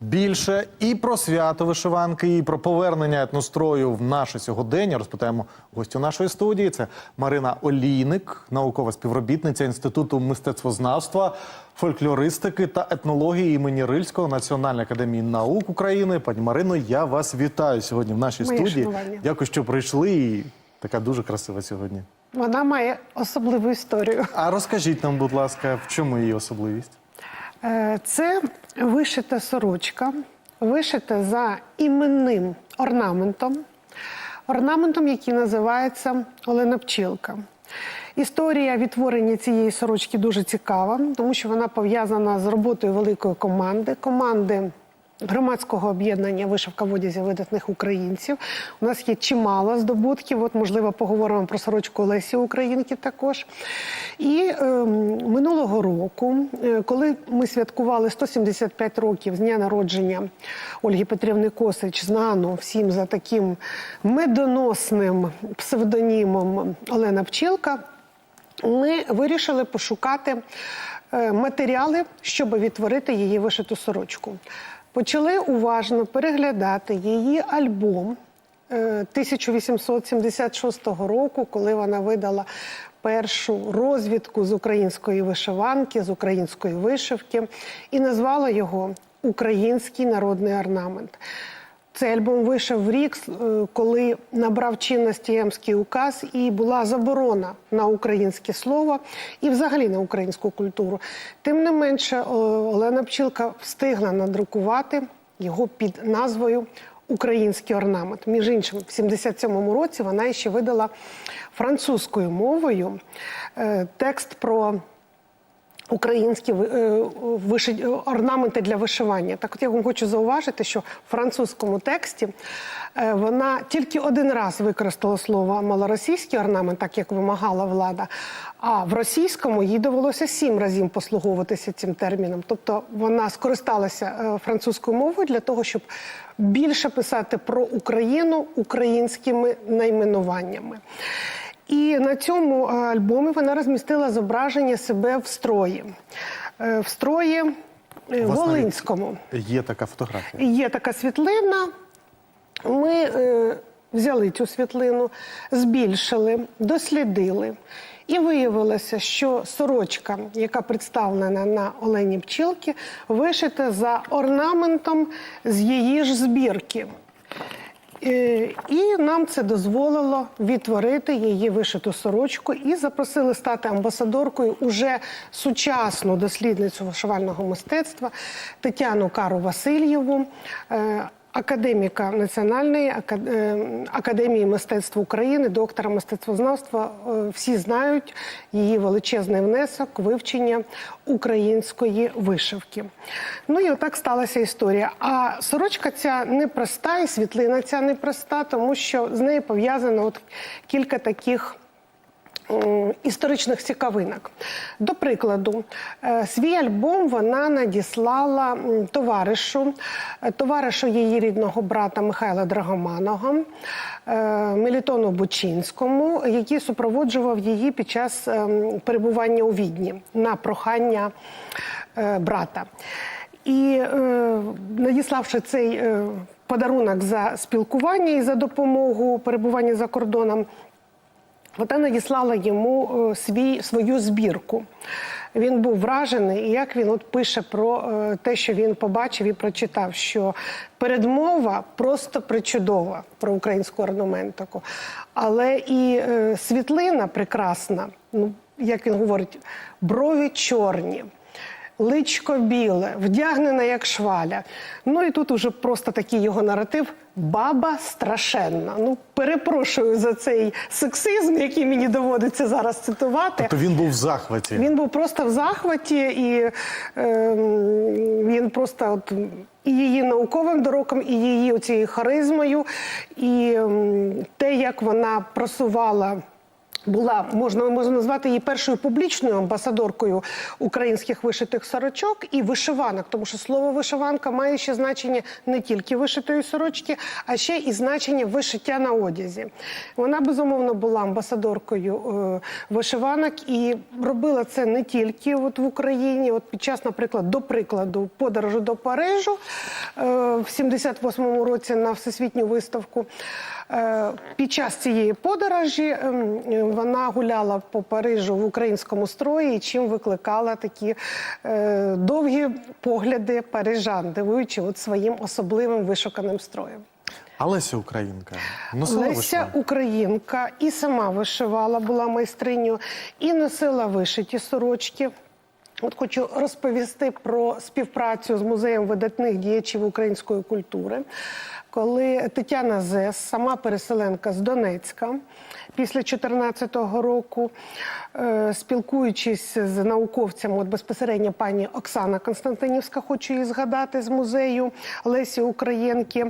Більше і про свято вишиванки, і про повернення етнострою в наше сьогодення розпитаємо гостю нашої студії. Це Марина Олійник, наукова співробітниця Інституту мистецтвознавства, фольклористики та етнології імені Рильського Національної академії наук України. Пані Марино, я вас вітаю сьогодні в нашій Моє студії. шанування. Дякую, що прийшли. І така дуже красива сьогодні. Вона має особливу історію. А розкажіть нам, будь ласка, в чому її особливість? Е, Це вишита сорочка, вишита за іменним орнаментом, орнаментом, який називається Олена Пчілка. Історія відтворення цієї сорочки дуже цікава, тому що вона пов'язана з роботою великої команди, команди громадського об'єднання Вишивка в одязі видатних українців. У нас є чимало здобутків. От, можливо, поговоримо про сорочку Лесі Українки також. І е, минулого року, е, коли ми святкували 175 років з дня народження Ольги Петрівни Косич, знану всім за таким медоносним псевдонімом Олена Пчілка, ми вирішили пошукати е, матеріали, щоб відтворити її вишиту сорочку. Почали уважно переглядати її альбом е, 1876 року, коли вона видала першу розвідку з української вишиванки, з української вишивки, і назвала його Український народний орнамент. Цей альбом вийшов в рік, е, коли набрав чинності Ємський указ і була заборона на українське слово і взагалі на українську культуру. Тим не менше, е, Олена Пчілка встигла надрукувати його під назвою Український орнамент. Між іншим, в 77-му році вона ще видала французькою мовою е, текст про українські е, виши- орнаменти для вишивання. Так от я вам хочу зауважити, що в французькому тексті е, вона тільки один раз використала слово малоросійський орнамент, так як вимагала влада. А в російському їй довелося сім разів послуговуватися цим терміном. Тобто вона скористалася е, французькою мовою для того, щоб більше писати про Україну українськими найменуваннями. І на цьому е, альбомі вона розмістила зображення себе в строї. Е, В строї е, Волинському. Є така фотографія. Є така світлина. Ми е, взяли цю світлину, збільшили, дослідили. І виявилося, що сорочка, яка представлена на Олені Пчілки, вишита за орнаментом з її ж збірки. Е, І нам це дозволило відтворити її вишиту сорочку і запросили стати амбасадоркою уже сучасну дослідницю вишивального мистецтва Тетяну Кару Васильєву. Академіка Національної е, академії мистецтв України, доктора мистецтвознавства, Е, всі знають її величезний внесок вивчення української вишивки. Ну і отак сталася історія. А сорочка ця непроста, і світлина ця непроста, тому що з нею пов'язано от кілька таких. Історичних цікавинок. До прикладу, е, свій альбом вона надіслала товаришу, е, товаришу її рідного брата Михайла Драгоманого, е, Мелітону Бучинському, який супроводжував її під час ем, перебування у Відні на прохання брата. І надіславши цей подарунок за спілкування і за допомогу перебування за кордоном, вона надіслала йому е, свій, свою збірку. Він був вражений, і як він от пише про е, те, що він побачив і прочитав, що передмова просто причудова про українську орнаментику. Але і е, світлина прекрасна, ну, як він говорить, брові чорні. Личко біле, вдягнена як шваля. Ну і тут уже просто такий його наратив баба страшенна. Ну, перепрошую за цей сексизм, який мені доводиться зараз цитувати. То він був в захваті. Він був просто в захваті, і е, він просто от, і її науковим дороком, і її оцією харизмою, і ем, те, як вона просувала була можна назвати її першою публічною амбасадоркою українських вишитих сорочок і вишиванок, тому що слово вишиванка має ще значення не тільки вишитої сорочки, а ще і значення вишиття на одязі. Вона безумовно була амбасадоркою е, вишиванок і робила це не тільки от в Україні. От під час, наприклад, до прикладу, подорожу до Парижу е, в 78-му році на всесвітню виставку. Е, Під час цієї подорожі ем, е, вона гуляла по Парижу в українському строї, чим викликала такі е, довгі погляди парижан, дивуючи от своїм особливим вишуканим строєм. А Леся Українка носила Леся вишиванку? Українка і сама вишивала, була майстриню, і носила вишиті сорочки. От хочу розповісти про співпрацю з музеєм видатних діячів української культури, коли Тетяна Зес, сама переселенка з Донецька, після 2014 року, е, спілкуючись з науковцями, от безпосередньо пані Оксана Константинівська, хочу її згадати з музею Лесі Українки,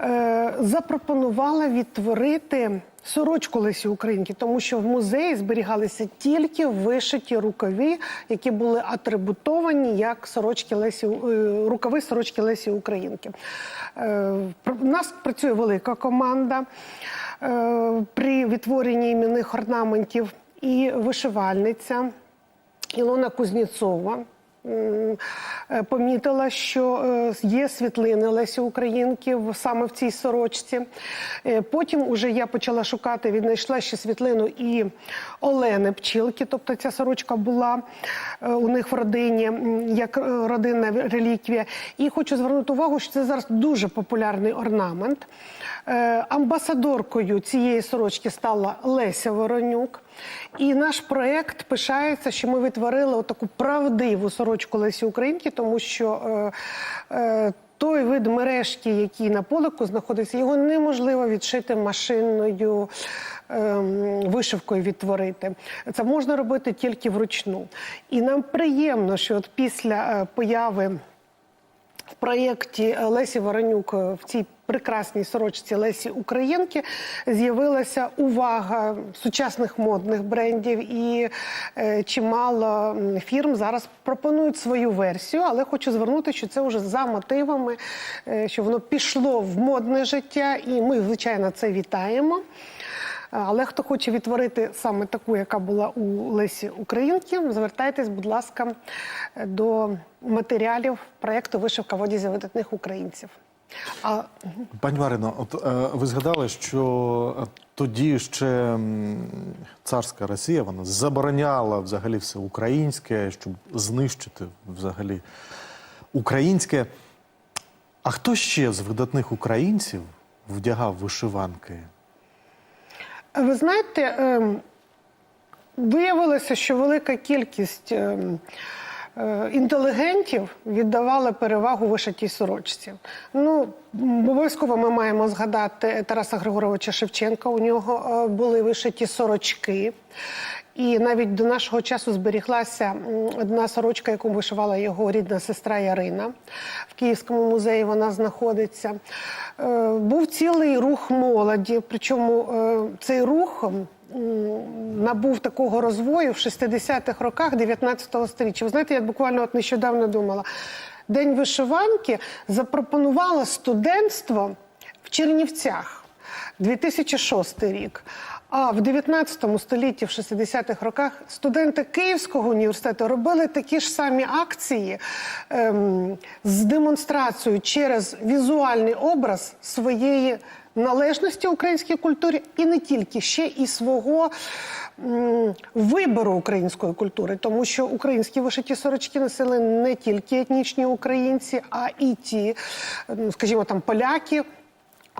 е, запропонувала відтворити сорочку Лесі Українки, тому що в музеї зберігалися тільки вишиті рукаві, які були атрибутовані як сорочки Лесі, е, рукави сорочки Лесі Українки. Е, У нас працює велика команда е, при відтворенні іменних орнаментів і вишивальниця. Ілона е, помітила, що е, є світлини Лесі Українки саме в цій сорочці. Е, Потім уже я почала шукати, віднайшла ще світлину і Олени Пчілки, тобто ця сорочка була е, у них в родині як е, родинна реліквія. І хочу звернути увагу, що це зараз дуже популярний орнамент. Е, Амбасадоркою цієї сорочки стала Леся Воронюк. І наш проект пишається, що ми відтворили таку правдиву сорочку Лесі Українки, тому що е, е, той вид мережки, який на полику знаходиться, його неможливо відшити машинною ем, вишивкою відтворити. Це можна робити тільки вручну. І нам приємно, що от після е, появи в проєкті Лесі Воронюк е, в цій прекрасній сорочці Лесі Українки з'явилася увага сучасних модних брендів, і е, чимало фірм зараз пропонують свою версію, але хочу звернути, що це вже за мотивами, е, що воно пішло в модне життя, і ми, звичайно, це вітаємо. Але хто хоче відтворити саме таку, яка була у Лесі Українки, звертайтесь, будь ласка, до матеріалів проєкту Вишивка в одязі видатних українців. А Пані Марино, от е, ви згадали, що е, тоді ще царська Росія вона забороняла взагалі все українське, щоб знищити взагалі українське. А хто ще з видатних українців вдягав вишиванки? ви знаєте, ем, виявилося, що велика кількість ем, е, інтелігентів віддавала перевагу вишитій сорочці. Ну, обов'язково ми маємо згадати Тараса Григоровича Шевченка. У нього е, були вишиті сорочки. І навіть до нашого часу зберіглася одна сорочка, яку вишивала його рідна сестра Ярина. В Київському музеї вона знаходиться. Е, Був цілий рух молоді, причому е, цей рух набув такого розвою в 60-х роках 19 століття. Ви знаєте, я буквально от нещодавно думала. День вишиванки запропонувало студентство в Чернівцях. 2006 рік. А в 19 столітті, в 60-х роках, студенти Київського університету робили такі ж самі акції ем, з демонстрацією через візуальний образ своєї належності українській культурі і не тільки ще і свого м, вибору української культури, тому що українські вишиті сорочки носили не тільки етнічні українці, а і ті, ем, скажімо, там поляки.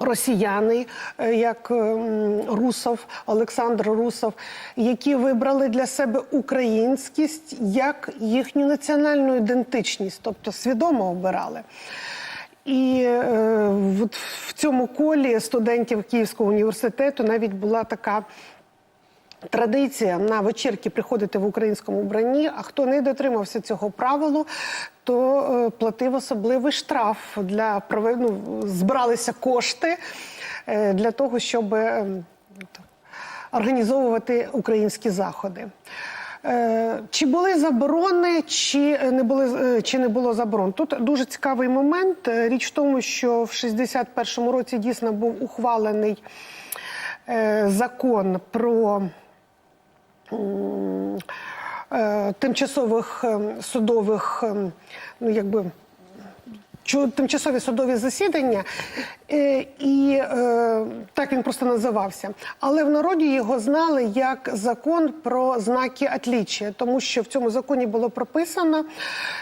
Росіяни, е, як ем, Русов, Олександр Русов, які вибрали для себе українськість як їхню національну ідентичність, тобто свідомо обирали. І е, от в цьому колі студентів Київського університету навіть була така традиція на вечірки приходити в українському вбранні. А хто не дотримався цього правилу, то е, платив особливий штраф для ну, збиралися кошти е, для того, щоб. е, організовувати українські заходи. Чи були заборони, чи не були чи не було заборон? Тут дуже цікавий момент. Річ в тому, що в 61-му році дійсно був ухвалений закон про тимчасових ем, судових, ем, ну якби. Тимчасові судові засідання, е, і е, так він просто називався. Але в народі його знали як закон про знаки отліччя, тому що в цьому законі було прописано,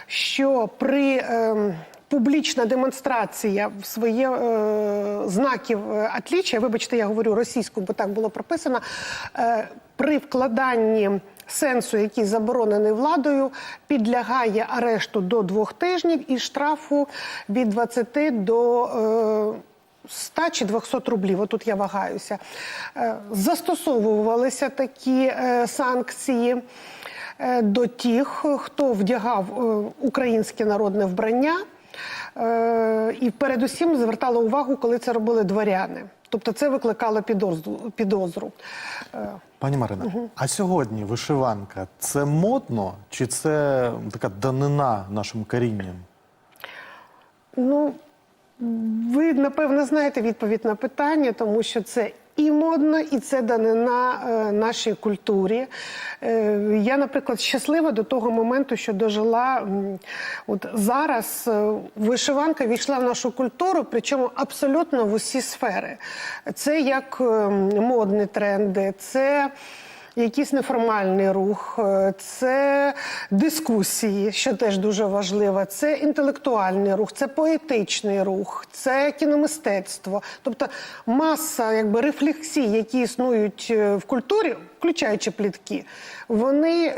що при е, публічна демонстрація в своє е, знаків е, вибачте, я говорю російською, бо так було прописано, е, при вкладанні сенсу, який заборонений владою, підлягає арешту до двох тижнів і штрафу від 20 до е, 100 чи 200 рублів. Отут я вагаюся. Е, Застосовувалися такі е, санкції до тих, хто вдягав українське народне вбрання. Е, І передусім звертала увагу, коли це робили дворяни. Тобто це викликало підозру. підозру. Е, Пані Марина, а сьогодні вишиванка це модно чи це така данина нашим корінням? Ну, ви напевно знаєте відповідь на питання, тому що це і модно, і це данина е, нашій культурі. Е, я, наприклад, щаслива до того моменту, що дожила. От зараз е, вишиванка війшла в нашу культуру, причому абсолютно в усі сфери. Це як е, модні тренди, це якийсь неформальний рух, е, це дискусії, що теж дуже важливо, це інтелектуальний рух, це поетичний рух, це кіномистецтво. Тобто маса якби, рефлексій, які існують е, в культурі, включаючи плітки, вони.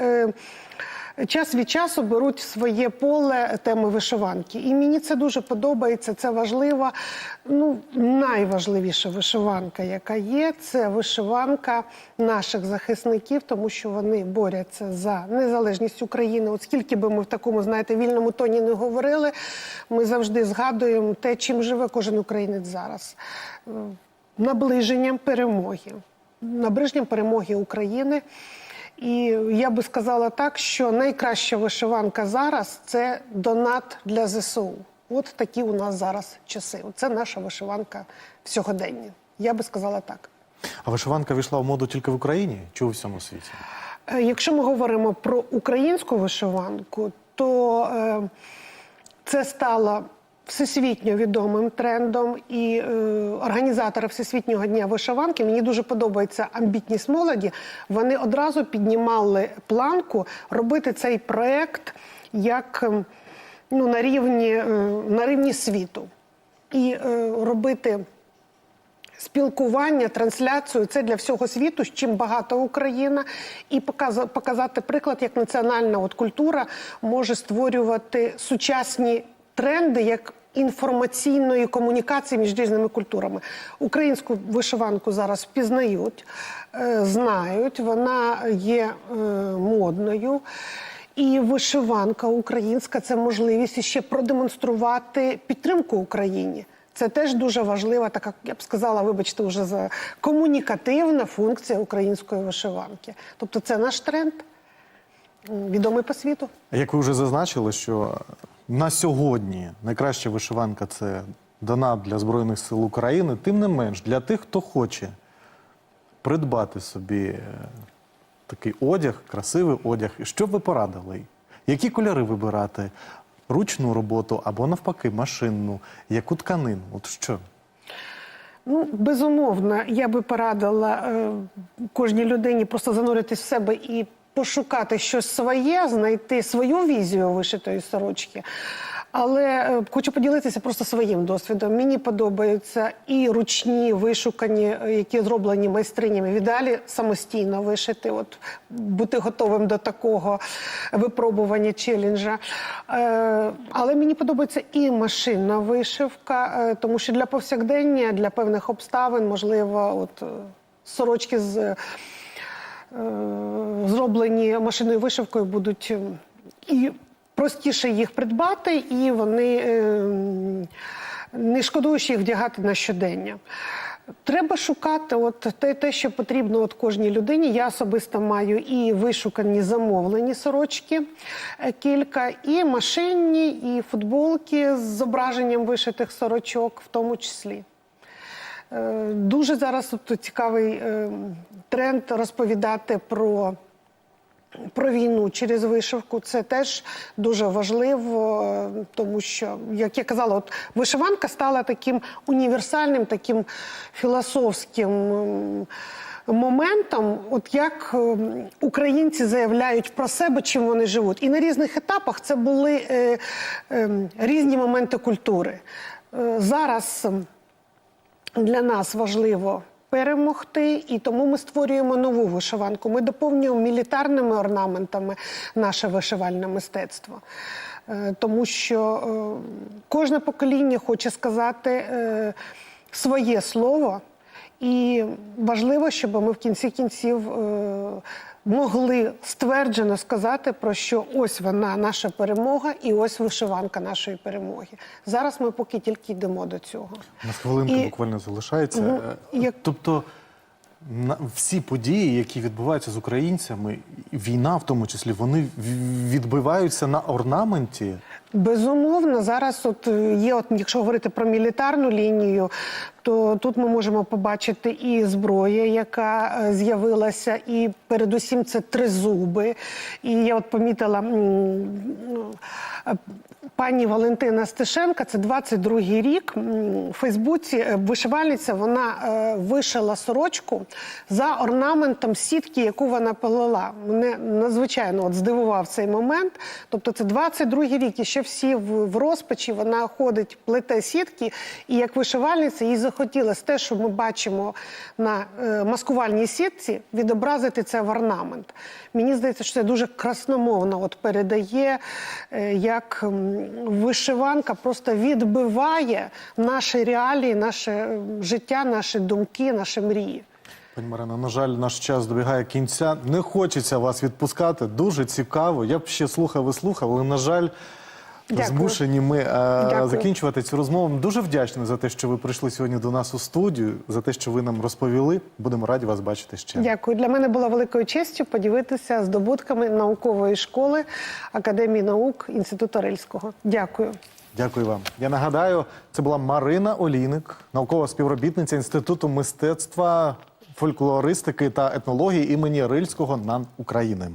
Час від часу беруть в своє поле теми вишиванки. І мені це дуже подобається, це важливо. Ну, найважливіша вишиванка, яка є, це вишиванка наших захисників, тому що вони борються за незалежність України. От скільки би ми в такому, знаєте, вільному тоні не говорили, ми завжди згадуємо те, чим живе кожен українець зараз. Наближенням перемоги. Наближенням перемоги України. І я би сказала так, що найкраща вишиванка зараз це донат для ЗСУ. От такі у нас зараз часи. Це наша вишиванка в сьогоденні. Я би сказала так. А вишиванка війшла в моду тільки в Україні чи у всьому світі? Е, Якщо ми говоримо про українську вишиванку, то е, це стало всесвітньо відомим трендом. І е, організатори Всесвітнього дня вишиванки мені дуже подобається амбітність молоді. Вони одразу піднімали планку робити цей проект як ем, ну, на, рівні, е, на рівні світу. І е, робити спілкування, трансляцію це для всього світу, з чим багата Україна, і показати приклад, як національна от культура може створювати сучасні тренди як інформаційної комунікації між різними культурами. Українську вишиванку зараз впізнають, е, знають, вона є е, модною. І вишиванка українська це можливість ще продемонструвати підтримку Україні. Це теж дуже важлива, така я б сказала, вибачте, вже за комунікативна функція української вишиванки. Тобто, це наш тренд, відомий по світу. Як ви вже зазначили, що на сьогодні найкраща вишиванка це донат для Збройних сил України, тим не менш, для тих, хто хоче придбати собі е, такий одяг, красивий одяг, що б ви порадили? Які кольори вибирати? Ручну роботу або навпаки машинну, яку тканину? От що? Ну, безумовно, я би порадила е, кожній людині просто зануритись в себе і пошукати щось своє, знайти свою візію вишитої сорочки. Але е, хочу поділитися просто своїм досвідом. Мені подобаються і ручні вишукані, е, які зроблені майстринями. В ідеалі самостійно вишити, от бути готовим до такого випробування челенджа. Е, але мені подобається і машинна вишивка, тому що для повсякдення, для певних обставин, можливо, от сорочки з. Е, зроблені машинною вишивкою, будуть е, і простіше їх придбати, і вони е, не шкодуючи їх вдягати на щодення. Треба шукати от те, те, що потрібно от кожній людині. Я особисто маю і вишукані замовлені сорочки е, кілька, і машинні, і футболки з зображенням вишитих сорочок, в тому числі. Е, Дуже зараз от цікавий е, тренд розповідати про. Про війну через вишивку це теж дуже важливо, е, тому що, як я казала, от вишиванка стала таким універсальним, таким філософським моментом, от як українці заявляють про себе, чим вони живуть. І на різних етапах це були е, е, різні моменти культури. Е, зараз. Для нас важливо перемогти, і тому ми створюємо нову вишиванку. Ми доповнюємо мілітарними орнаментами наше вишивальне мистецтво. Е, Тому що е, кожне покоління хоче сказати е, своє слово, і важливо, щоб ми в кінці кінців могли стверджено сказати про що ось вона наша перемога, і ось вишиванка нашої перемоги. Зараз ми поки тільки йдемо до цього. У нас хвилинка І- буквально залишається. Ну, як- Тобто на всі події, які відбуваються з українцями, війна в тому числі, вони відбиваються на орнаменті. Безумовно, зараз от е, є, от якщо говорити про мілітарну лінію, то тут ми можемо побачити і зброя, яка е, з'явилася, і передусім це тризуби. І я от помітила ну, е, пані Валентина Стешенка, це 22-й рік. У Фейсбуці е, вишивальниця вона е, вишила сорочку за орнаментом сітки, яку вона плела. Мене надзвичайно от здивував цей момент. Тобто це 22-й рік, і ще всі в, в розпачі вона ходить, плете сітки, і як вишивальниця їй захотілося те, що ми бачимо на е, маскувальній сітці, відобразити це в орнамент. Мені здається, що це дуже красномовно от передає, як вишиванка просто відбиває наші реалії, наше е, життя, наші думки, наші мрії. Пані Марина, на жаль, наш час добігає кінця. Не хочеться вас відпускати. Дуже цікаво. Я б ще слухав і слухав, але на жаль. Дякую. Змушені ми е, Дякую. закінчувати цю розмову. Дуже вдячний за те, що ви прийшли сьогодні до нас у студію, за те, що ви нам розповіли. Будемо раді вас бачити ще. Дякую. Для мене було великою честю поділитися здобутками наукової школи Академії наук Інституту Рильського. Дякую. Дякую вам. Я нагадаю, це була Марина Олійник, наукова співробітниця Інституту мистецтва, фольклористики та етнології імені Рильського НАН України.